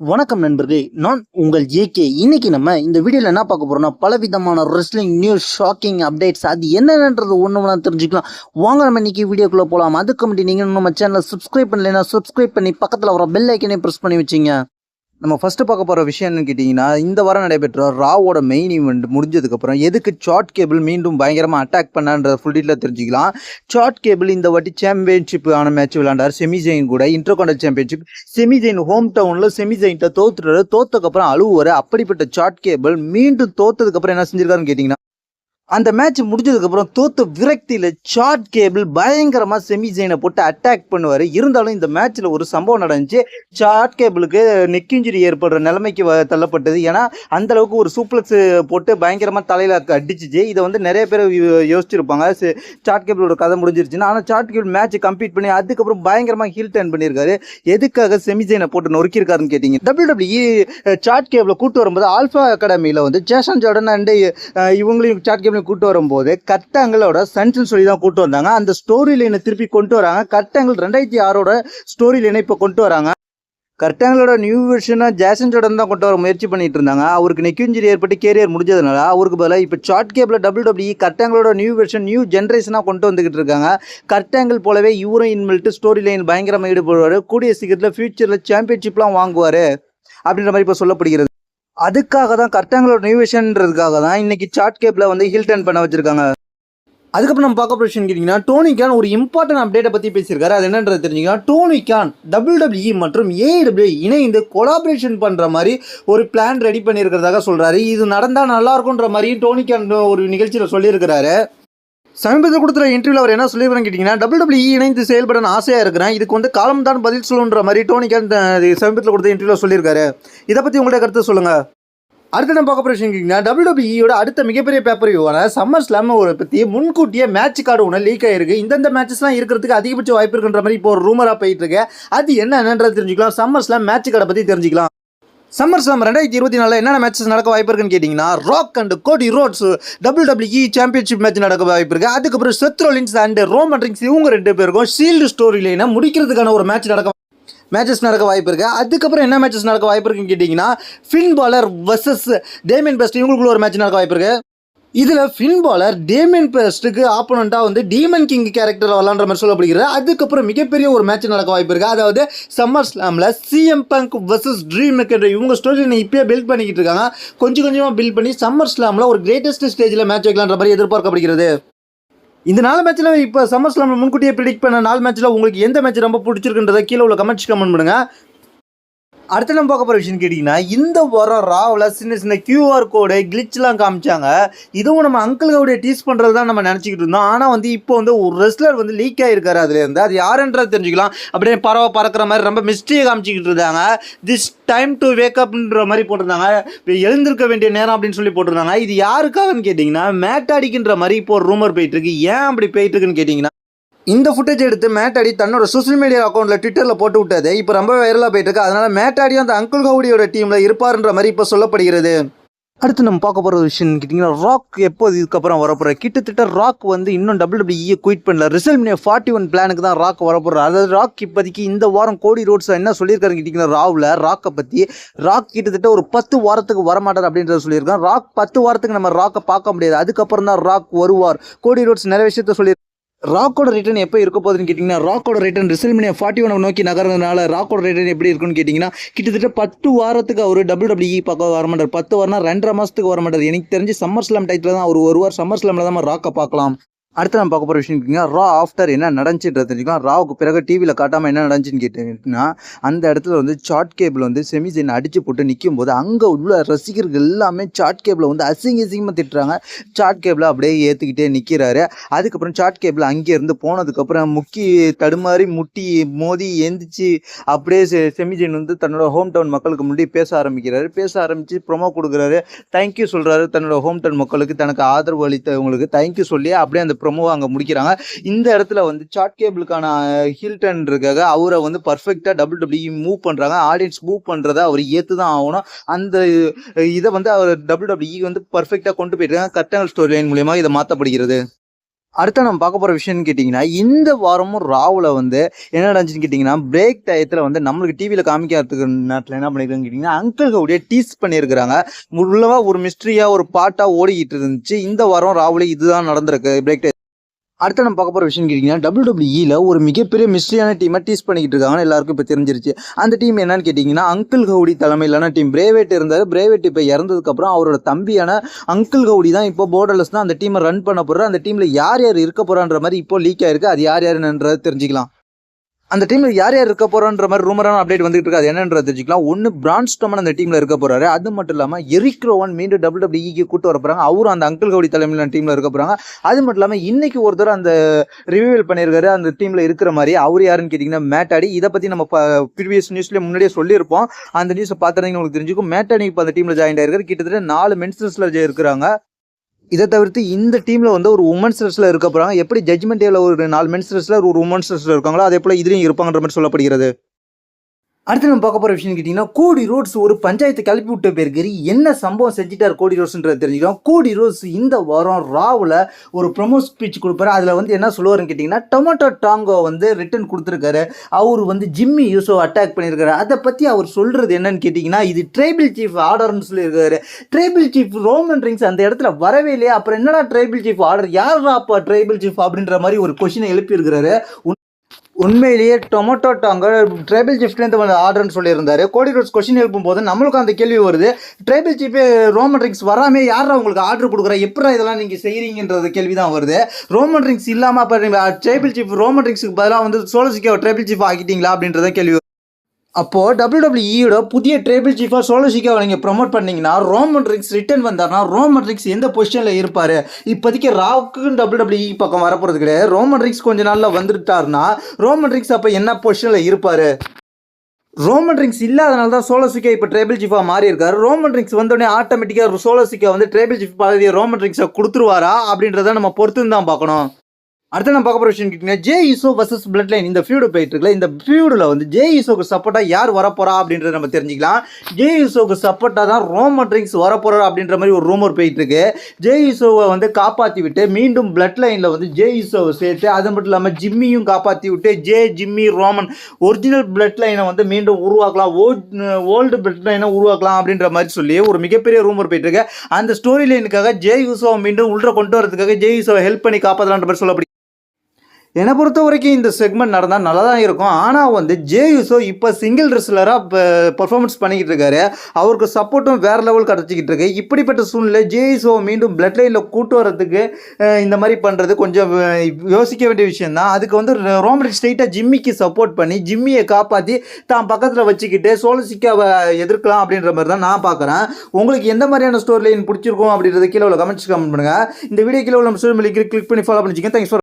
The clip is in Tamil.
வணக்கம் நண்பர்களே நான் உங்கள் ஜேகே இன்னைக்கு நம்ம இந்த வீடியோவில் என்ன பார்க்க போறோம்னா பலவிதமான ரெஸ்லிங் நியூஸ் ஷாக்கிங் அப்டேட்ஸ் அது என்னென்னன்றது ஒன்று ஒன்றா தெரிஞ்சுக்கலாம். வாங்க நம்ம இன்னைக்கு வீடியோக்குள்ளே போகலாம் அதுக்கு முன்னாடி நீங்கள் நம்ம சேனலை சப்ஸ்கிரைப் பண்ணலைன்னா சப்ஸ்கிரைப் பண்ணி பக்கத்தில் வர பெல் ஐக்கனே ப்ரெஸ் பண்ணி வச்சிங்க. நம்ம ஃபஸ்ட்டு பார்க்க போகிற விஷயம் என்னன்னு கேட்டிங்கன்னா இந்த வாரம் நடைபெற்ற ராவோட மெயின் ஈவெண்ட் முடிஞ்சதுக்கப்புறம் எதுக்கு ஷார்ட் கேபிள் மீண்டும் பயங்கரமாக அட்டாக் பண்ணான்ற ஃபுல் டீட்டில் தெரிஞ்சுக்கலாம். ஷார்ட் கேபிள் இந்த வாட்டி சாம்பியன்ஷிப் ஆன மேட்ச் விளாண்டார் செமிஜெயின் கூட இன்டர்காண்டல் சாம்பியன்ஷிப் செமிஜெயின் ஹோம் டவுனில் செமிஜெயின்ட்ட தோத்துறாரு தோத்ததுக்கப்புறம் அழுவுவார். அப்படிப்பட்ட ஷார்ட் கேபிள் மீண்டும் தோத்ததுக்கப்புறம் என்ன செஞ்சிருக்காருன்னு கேட்டிங்கன்னா அந்த மேட்ச் முடிஞ்சதுக்கப்புறம் தோத்த விரக்தியில் ஷார்ட் கேபிள் பயங்கரமாக செமிசைனை போட்டு அட்டாக் பண்ணுவார். இருந்தாலும் இந்த மேட்ச்சில் ஒரு சம்பவம் நடந்துச்சு. ஷார்ட் கேபிளுக்கு நெக் இன்ஜுரி ஏற்படுற நிலைமைக்கு வ- தள்ளப்பட்டது. ஏன்னா அந்த அளவுக்கு ஒரு சூப்ளெக்ஸ் போட்டு பயங்கரமாக தலையில் அடிச்சிச்சு. இதை வந்து நிறைய பேர் யோ- யோசிச்சிருப்பாங்க. ஷார்ட் கேபிளோட கதை முடிஞ்சிருச்சுன்னா ஆனால் ஷார்ட் கேபிள் மேட்ச் கம்ப்ளீட் பண்ணி அதுக்கப்புறம் பயங்கரமாக ஹீல் டர்ன் பண்ணியிருக்காரு எதுக்காக செமிசைனை போட்டு நொறுக்கியிருக்காருன்னு கேட்டிங்க. டபிள்யூ சார்ட் கேபிளை கூட்டு வரும்போது ஆல்ஃபா அகாடமியில் வந்து ஜேசன் ஜார்டன் அண்டு இவங்களையும் சார்ட் கேபிளையும் கூட்டு வரும்போது கட்டாங்களோட சன்ஸ்னு சொல்லி தான் கூட்டு வந்தாங்க. அந்த ஸ்டோரி லைனை திருப்பி கொண்டு வராங்க. கட்டாங்கல் ரெண்டாயிரத்தி ஆறோட ஸ்டோரி லைனை இப்போ கொண்டு வராங்க. கரெக்டாங்களோட நியூ வெர்ஷனாக ஜேசன் ஜார்டன் தான் கொண்டு வர முயற்சி பண்ணிட்டு இருந்தாங்க. அவருக்கு நெக் இன்ஜுரி ஏற்பட்டு கேரியர் முடிஞ்சதுனால அவருக்கு பதிலாக இப்போ ஷார்ட் கேபிள் டபிள்யூ டபிள்யூ கரெக்டாங்களோட நியூ வெர்ஷன் நியூ ஜென்ரேஷனாக கொண்டு வந்துக்கிட்டு இருக்காங்க. கரெக்டாங்கிள் போலவே இவரும் இன்மெல்ட்டு ஸ்டோரி லைன் பயங்கரமாக ஈடுபடுவார். கூடிய சீக்கிரத்தில் ஃபியூச்சரில் சாம்பியன்ஷிப்லாம் வாங்குவார். அப்படின்ற மாதிரி இப்போ சொல்லப்படுகிறது. அதுக்காக தான் கரெக்டாங்களோட நியூ தான் இன்னைக்கு சார்ட் கேப்பில் வந்து ஹில் டர்ன் பண்ண வச்சிருக்காங்க. அதுக்கப்புறம் நம்ம பார்க்க போகிற விஷயம் கேட்டிங்கன்னா டோனி ஒரு இம்பார்ட்டன்ட் அப்டேட்டை பற்றி பேசியிருக்காரு. அது என்னன்றது தெரிஞ்சுக்கலாம் டோனி கேன் டபிள்யூடபிள்யூஇ மற்றும் ஏடபிள்யூ இணைந்து கொலாபரேஷன் பண்ணுற மாதிரி ஒரு பிளான் ரெடி பண்ணியிருக்கிறதாக சொல்கிறாரு இது நடந்தால் நல்லா மாதிரியும் டோனி கேன் ஒரு நிகழ்ச்சியில் சொல்லியிருக்கிறாரு. சமீபத்தில் கொடுத்துற இன்டர்வியூவில் அவர் என்ன சொல்லியிருக்காருன்னு கேட்டிங்கன்னா டபிள்யூ இணைந்து செயல்பட நான் ஆசையாக இருக்கிறேன். இதுக்கு வந்து காலம் தான் பதில் சொல்லுன்ற மாதிரி டோனி சமீபத்தில் கொடுத்த இன்டர்வியூவில் சொல்லியிருக்காரு. இதை பற்றி உங்களுடைய கருத்து சொல்லுங்கள் அடுத்து நம்ம பார்க்க போகிற விஷயம் கேட்டிங்கன்னா அடுத்த மிகப்பெரிய பேப்பர் வியூவான சம்மர் ஸ்லாம் ஒரு பற்றி முன்கூட்டியே மேட்ச் கார்டு ஒன்று லீக் ஆயிருக்கு. இந்தந்த மேட்சஸ்லாம் இருக்கிறதுக்கு அதிகபட்ச வாய்ப்பு இருக்குன்ற மாதிரி இப்போ ஒரு ரூமராக போயிட்டு இருக்கு. அது என்னன்றது தெரிஞ்சுக்கலாம். சம்மர் ஸ்லாம் மேட்ச் கார்டை பற்றி தெரிஞ்சுக்கலாம். சம்மர் ஸ்லாம் ரெண்டாயிரத்தி இருபத்தி நாலில் என்னென்ன மேட்சஸ் நடக்க வாய்ப்பு இருக்குன்னு கேட்டிங்கன்னா Rock and Cody Rhodes W championship match நடக்க வாய்ப்பு இருக்குது அதுக்கப்புறம் செத்ரோலின்ஸ் அண்ட் ரோமன் ரிங்ஸ் இவங்க ரெண்டு பேருக்கும் ஷீல்டு ஸ்டோரி லைனை முடிக்கிறதுக்கான ஒரு மேட்ச் நடக்க மேட்சஸ் நடக்க வாய்ப்பு இருக்குது அதுக்கப்புறம் என்ன மேட்சஸ் நடக்க வாய்ப்பு இருக்குன்னு கேட்டிங்கன்னா Finn Balor versus Damian Priest இவங்களுக்குள்ள ஒரு மேட்ச் நடக்க வாய்ப்பு இருக்குது இதில் ஃபின் பாலர் டேமன் பெஸ்ட்டுக்கு ஆப்போனண்ட்டாக வந்து டீமன் கிங் கேரக்டரில் விளாண்ட மாதிரி சொல்லப்படுகிறது. அதுக்கப்புறம் மிகப்பெரிய ஒரு மேட்ச் நடக்க வாய்ப்பு இருக்குது அதாவது Summer ஸ்லாமில் CM Punk versus dream maker இவங்க ஸ்டோரி இப்போயே பில்ட் பண்ணிக்கிட்டு இருக்காங்க. கொஞ்சம் கொஞ்சமாக பில்ட் பண்ணி சம்மர் ஸ்லாமில் ஒரு கிரேட்டஸ்ட் ஸ்டேஜில் மேட்ச் வைக்கலான்ற மாதிரி எதிர்பார்க்கப்படுகிறது. இந்த நாலு மேட்ச்சில் இப்போ சம்மர் ஸ்லாமில் முன்கூட்டியே ப்ரிடிக்ட் பண்ண நாலு மேட்ச்சில் உங்களுக்கு எந்த மேட்ச் ரொம்ப பிடிச்சிருக்குன்றதை கீழே உள்ள கமெண்ட்ஸ் கமெண்ட் பண்ணுங்கள் அடுத்து நம்ம பார்க்க போகிற விஷயம் கேட்டிங்கன்னா இந்த வாரம் ராவில் சின்ன சின்ன கியூஆர் கோடு கிளிச்லாம் காமிச்சாங்க. இதுவும் நம்ம அங்கிள்கவுடைய டீஸ் பண்ணுறது தான் நம்ம நினச்சிக்கிட்டு இருந்தோம். ஆனால் வந்து இப்போ வந்து ஒரு ரெஸ்லர் வந்து லீக் ஆகிருக்காரு அதுலேருந்து அது யாருன்றது தெரிஞ்சுக்கலாம். அப்படியே பறவை பறக்கிற மாதிரி ரொம்ப மிஸ்டேக் காமிச்சிக்கிட்டு இருந்தாங்க. திஸ் டைம் டு வேக்கப்ன்ற மாதிரி போட்டிருந்தாங்க. இப்போ எழுந்திருக்க வேண்டிய நேரம் அப்படின்னு சொல்லி போட்டிருந்தாங்க. இது யாருக்காகன்னு கேட்டிங்கன்னா மேட்டாடிக்கின்ற மாதிரி இப்போ ஒரு ரூமர் போயிட்டுருக்கு ஏன் அப்படி போயிட்டுருக்குன்னு கேட்டிங்கன்னா இந்த ஃபுட்டேஜ் எடுத்து மேட்டாடி தன்னோட சோஷியல் மீடியா அக்கௌண்ட்டில் ட்விட்டரில் போட்டு விட்டது. இப்போ ரொம்ப வைரலாக போயிட்டு இருக்கு. அதனால மேட்டாடியும் அந்த அங்குல் கவுடியோட டீமில் இருப்பாருன்ற மாதிரி இப்போ சொல்லப்படுகிறது. அடுத்து நம்ம பார்க்க போகிற விஷயம் கேட்டிங்கன்னா ராக் எப்போ இதுக்கப்புறம் வரப்போகிற கிட்டத்தட்ட ராக் வந்து இன்னும் டபுள் டபிள்யூடபிள்யூ குயிட் பண்ணல. ரிசல்ட் ஃபார்ட்டி ஒன் பிளானுக்கு தான் ராக் வரப்போகிறார் அதாவது ராக் இப்போதைக்கு இந்த வாரம் கோடி ரோட்ஸ் என்ன சொல்லியிருக்காருன்னு கேட்டிங்கன்னா ராவில் ராக்கை பற்றி ராக் கிட்டத்தட்ட ஒரு பத்து வாரத்துக்கு வரமாட்டார் அப்படின்றத சொல்லியிருக்கான் ராக் பத்து வாரத்துக்கு நம்ம ராக்கை பார்க்க முடியாது. அதுக்கப்புறம் தான் ராக் வருவார். கோடி ரோட்ஸ் நிறைய விஷயத்த சொல்லி ராக்கோட ரிட்டர்ன் எப்போ இருக்க போகுதுன்னு கேட்டிங்கன்னா ராக்கோட ரிட்டர்ன் ரிசல்மினியா ஃபார்ட்டி ஒன் நோக்கி நகர்றதுனால ராக்கோட ரிட்டர்ன் எப்படி இருக்குன்னு கேட்டிங்கன்னா கிட்டத்தட்ட பத்து வாரத்துக்கு அவர் டபுள் டபிள்யூ பார்க்க வர மாட்டார். பத்து வாரம்னா ரெண்டரை மாதத்துக்கு வர மாட்டார். எனக்கு தெரிஞ்சு சம்மர் ஸ்லாம் டைத்தில் தான். அவர் வாரம் சம்மர் ஸ்லாமில் தான் ராக்கை பார்க்கலாம். அடுத்து நம்ம பார்க்க போகிற விஷயம் கேட்டிங்கன்னா ரா ஆஃப்டர் என்ன நடந்துச்சுன்றது தெரிஞ்சுக்கலாம். ராவுக்கு பிறகு டிவியில் காட்டாமல் என்ன நடந்துச்சுன்னு கேட்டிங்கன்னா அந்த இடத்துல வந்து சாட் கேபிள் வந்து செமிசைன் அடித்து போட்டு நிற்கும் போது அங்கே உள்ள ரசிகர்கள் எல்லாமே சாட் கேபிளை வந்து அசிங்க அசிங்கமாக திட்டுறாங்க. சாட் கேபிளை அப்படியே ஏற்றுக்கிட்டே நிற்கிறாரு அதுக்கப்புறம் சாட் கேபிள் அங்கேருந்து போனதுக்கப்புறம் முக்கி தடுமாறி முட்டி மோதி எந்திரிச்சு அப்படியே செ செமிஜென் வந்து தன்னோட ஹோம் டவுன் மக்களுக்கு முன்னாடி பேச ஆரம்பிக்கிறாரு. பேச ஆரம்பித்து ப்ரொமோ கொடுக்குறாரு. தேங்க்யூ சொல்கிறாரு தன்னோட ஹோம் டவுன் மக்களுக்கு. தனக்கு ஆதரவு அளித்தவங்களுக்கு தேங்க்யூ சொல்லி அப்படியே அந்த ப்ரொமோவை அங்கே முடிக்கிறாங்க. இந்த இடத்துல வந்து சாட் கேபிளுக்கான ஹில்டன் இருக்காக அவரை வந்து பர்ஃபெக்டாக டபுள் டபிள்யூ மூவ் பண்ணுறாங்க ஆடியன்ஸ் மூவ் பண்ணுறத அவர் ஏற்று தான் ஆகணும். அந்த இதை வந்து அவர் டபுள் டபிள்யூ வந்து பர்ஃபெக்டாக கொண்டு போயிருக்காங்க கட்டங்கள் ஸ்டோரி லைன் மூலயமா இதை மாற்றப்படுகிறது அடுத்த நம்ம பார்க்க போகிற விஷயம்னு கேட்டிங்கன்னா இந்த வாரமும் ராவில் வந்து என்ன நடந்துச்சுன்னு கேட்டிங்கன்னா பிரேக் டயத்தில் வந்து நம்மளுக்கு டிவியில் காமிக்கிறதுக்கு நேரத்தில் என்ன பண்ணியிருக்காங்க கேட்டிங்கன்னா அங்கிள் கவுடியை டீஸ் பண்ணியிருக்கிறாங்க. உள்ளவா ஒரு மிஸ்ட்ரியாக ஒரு பாட்டாக ஓடிக்கிட்டு இருந்துச்சு. இந்த வாரம் ராவில் இதுதான் நடந்திருக்கு. பிரேக் டய அடுத்து நம்ம பார்க்க போகிற விஷயம் கேட்டிங்கன்னா டபிள்யூடபிள்யூஇல ஒரு மிகப்பெரிய மிஸ்ட்ரியான டீமை டீஸ் பண்ணிக்கிட்டு இருக்காங்கன்னு எல்லாருக்கும் இப்போ தெரிஞ்சிருச்சு. அந்த டீம் என்னன்னு கேட்டிங்கன்னா அங்கிள் கவுடி தலைமையிலான டீம் பிரேவேட் இருந்தார். பிரேவேட் இப்போ இறந்ததுக்கப்புறம் அவரோட தம்பியான அங்கிள் கவுடி தான் இப்போ போர்டர்லெஸ் தான் அந்த டீமை ரன் பண்ண போகிறார் அந்த டீமில் யார் யார் இருக்க போகிறான்ற மாதிரி இப்போ லீக் ஆயிருக்கு. அது யார் யாருன்றது தெரிஞ்சுக்கலாம். அந்த டீமில் யார் யார் இருக்க போகிறான்ற மாதிரி ரூமரான அப்டேட் வந்துட்டு இருக்கு. அது என்னன்றது தெரிஞ்சுக்கலாம். ஒன்று பிரான்ஸ்டோமன் அந்த டீமில் இருக்க போறாரு. அது மட்டும் இல்லாமல் எரிக்ரோவன் மீண்டும் டபுள் டபிள்யூக்கு கூட்டு வர போகிறாங்க அவரும் அந்த அங்கிள் கவுடி தலைமையிலான டீமில் இருக்க போகிறாங்க அது மட்டும் இல்லாமல் இன்னைக்கு ஒருத்தர் அந்த ரிவியூவல் பண்ணியிருக்காரு. அந்த டீமில் இருக்கிற மாதிரி அவர் யாருன்னு கேட்டிங்கன்னா மேட்டாடி இதை பற்றி நம்ம ப்ரீவியஸ் நியூஸ்லேயே முன்னாடியே சொல்லியிருப்போம். அந்த நியூஸை பார்த்துருந்தீங்க உங்களுக்கு தெரிஞ்சுக்கும். மேட்டாடி இப்போ அந்த டீமில் ஜாயின் ஆயிருக்காரு. கிட்டத்தட்ட நாலு மென்ஸ்டர்ஸில் இருக்கிறாங்க இதை தவிர்த்து இந்த டீமில் வந்து ஒரு உமன்ஸ் ரெஸ்லர் இருக்க போகிறாங்க எப்படி ஜட்மெண்ட் டேவில் ஒரு நாலு மென்ஸ் ரெஸ்லர் ஒரு உமன்ஸ் ரெஸ்லர் இருக்காங்களோ அதே போல் இதுலேயும் இருப்பாங்கன்ற மாதிரி சொல்லப்படுகிறது. அடுத்து நம்ம பார்க்க போகிற விஷயம் கேட்டிங்கன்னா கோடி ரோட்ஸ் ஒரு பஞ்சாயத்து கிளப்பி விட்ட பேருக்கு என்ன சம்பவம் செஞ்சுட்டார் கோடி ரோட்ஸ்ன்றது தெரிஞ்சுக்கலாம். கோடி ரோட்ஸ் இந்த வாரம் ராவில் ஒரு ப்ரொமோ ஸ்பீச் கொடுப்பாரு. அதில் வந்து என்ன சொல்லுவாருன்னு கேட்டிங்கன்னா டொமேட்டோ டாங்கோ வந்து ரிட்டர்ன் கொடுத்துருக்காரு. அவர் வந்து ஜிம்மி யூஸோ அட்டாக் பண்ணியிருக்காரு அதை பற்றி அவர் சொல்கிறது என்னன்னு கேட்டிங்கன்னா இது ட்ரைபிள் சீஃப் ஆர்டர்னு சொல்லியிருக்காரு. ட்ரைபிள் சீஃப் ரோமன் ரிங்ஸ் அந்த இடத்துல வரவே இல்லையா? அப்புறம் என்னடா ட்ரைபிள் சீஃப் ஆர்டர் யாரா அப்பா ட்ரைபிள் சீஃப் அப்படின்ற மாதிரி ஒரு கொஷினை எழுப்பியிருக்கிறாரு. உண்மையிலேயே டொமேட்டோ டாங்க ட்ரைபிள் சிஃப்ட்லேருந்து வந்து ஆர்டர்னு சொல்லியிருந்தாரு. கோடி ரோட்ஸ் கொஸ்டின் எழுப்பும்போது நம்மளுக்கும் அந்த கேள்வி வருது. ட்ரைபிள் சீஃபே ரோமன் ட்ரிங்க்ஸ் வராமே யாரா உங்களுக்கு ஆர்டர் கொடுக்குறா? எப்படா இதெல்லாம் நீங்கள் செய்கிறீங்கன்றது கேள்வி தான் வருது. ரோமன் ட்ரிங்க்ஸ் இல்லாமல் அப்போ ட்ரைபிள் சீஃப் ரோமன் ரிங்ஸுக்கு பதிலாக வந்து சோலசிக்கோ ட்ரைபிள் சீஃப் ஆக்கிட்டீங்களா அப்படின்றத கேள்வி அப்போது டபிள்யூடபிள்யூஇயோட புதிய ட்ரேபிள் சீஃபாக சோலோசிக்காவை நீங்கள் ப்ரொமோட் பண்ணிங்கன்னா ரோமன் ரிக்ஸ் ரிட்டர்ன் வந்தார்னா ரோமன் ரிங்ஸ் எந்த பொசிஷனில் இருப்பார்? இப்போதைக்கு ராவுக்கும் டபிள்யூடபிள்யூஇ பக்கம் வரப்போகிறது கிடையாது. ரோமன் ரிக்ஸ் கொஞ்ச நாளில் வந்துட்டார்னா ரோமன் ரிங்ஸ் அப்போ என்ன பொசிஷனில் இருப்பார்? ரோமன் ரிங்ஸ் இல்லாதனால தான் சோலோசிக்கா இப்போ ட்ரேபிள் சீஃபாக மாறி இருக்காரு ரோமன் ரிங்ஸ் வந்தோடனே ஆட்டோமேட்டிக்காக சோலோசிக்கா வந்து ட்ரேபிள் சீஃப் பதவியை ரோமன் ரிங்ஸை கொடுத்துருவாரா அப்படின்றத நம்ம பொறுத்து தான் பார்க்கணும். அடுத்து நம்ம பார்க்க போகிற விஷயம் கேட்டிங்கன்னா Jey Uso versus blood line இந்த ஃபியூடு போயிட்டு இருக்குல்ல இந்த ஃபியூடில் வந்து ஜே ஈசோக்கு சப்போர்ட்டாக யார் வரப்போறா அப்படின்றத நம்ம தெரிஞ்சுக்கலாம். ஜே ஈசோக்கு சப்போர்ட்டாக தான் ரோமன் ரிங்ஸ் வரப்போறா அப்படின்ற மாதிரி ஒரு ரூமர் போயிட்டு இருக்கு. ஜே ஈசோவை வந்து காப்பாற்றி விட்டு மீண்டும் பிளட் லைனில் வந்து ஜே ஈசோவை சேர்த்து அது மட்டும் இல்லாமல் ஜிம்மியும் காப்பாற்றி விட்டு Jey Jimmy Roman original blood லைனை வந்து மீண்டும் உருவாக்கலாம். ஓல்டு பிளட் லைனை உருவாக்கலாம் அப்படின்ற மாதிரி சொல்லி ஒரு மிகப்பெரிய ரூமர் போயிட்டு இருக்கு. அந்த ஸ்டோரி லைனுக்காக ஜே யூசோவை மீண்டும் உள்ள கொண்டு வரதுக்காக ஜே யூசோவை ஹெல்ப் பண்ணி காப்பாற்றலான்ற மாதிரி சொல்லப்படுது என்னை பொறுத்த வரைக்கும் இந்த செக்மெண்ட் நடந்தால் நல்லா தான் இருக்கும். ஆனால் வந்து ஜே யூசோ இப்போ சிங்கிள் ரெஸ்லராக இப்போ பர்ஃபார்மன்ஸ் பண்ணிக்கிட்டு இருக்காரு. அவருக்கு சப்போர்ட்டும் வேறு லெவல் கிடச்சிக்கிட்டு இருக்கு. இப்படிப்பட்ட சூழ்நிலை ஜே மீண்டும் பிளட் லைனில் கூட்டு வரதுக்கு இந்த மாதிரி பண்ணுறது கொஞ்சம் யோசிக்க வேண்டிய விஷயம் தான் அதுக்கு வந்து ரோமன் ஸ்ட்ரெயிட்டாக ஜிம்மிக்கு சப்போர்ட் பண்ணி ஜிம்மியை காப்பாற்றி தான் பக்கத்தில் வச்சுக்கிட்டு சோலசிக்காவை எதிர்க்கலாம் அப்படின்ற மாதிரி தான் நான் பார்க்குறேன் உங்களுக்கு எந்த மாதிரியான ஸ்டோரி லைன் பிடிச்சிருக்கும் அப்படின்றது கீழே உள்ள கமெண்ட்ஸ் கமெண்ட் பண்ணுங்கள் இந்த வீடியோ கீழே உள்ள சோஷியல் மீடியா கிளிக் பண்ணி ஃபாலோ பண்ணிச்சிங்க தேங்க்ஸ் ஃபார்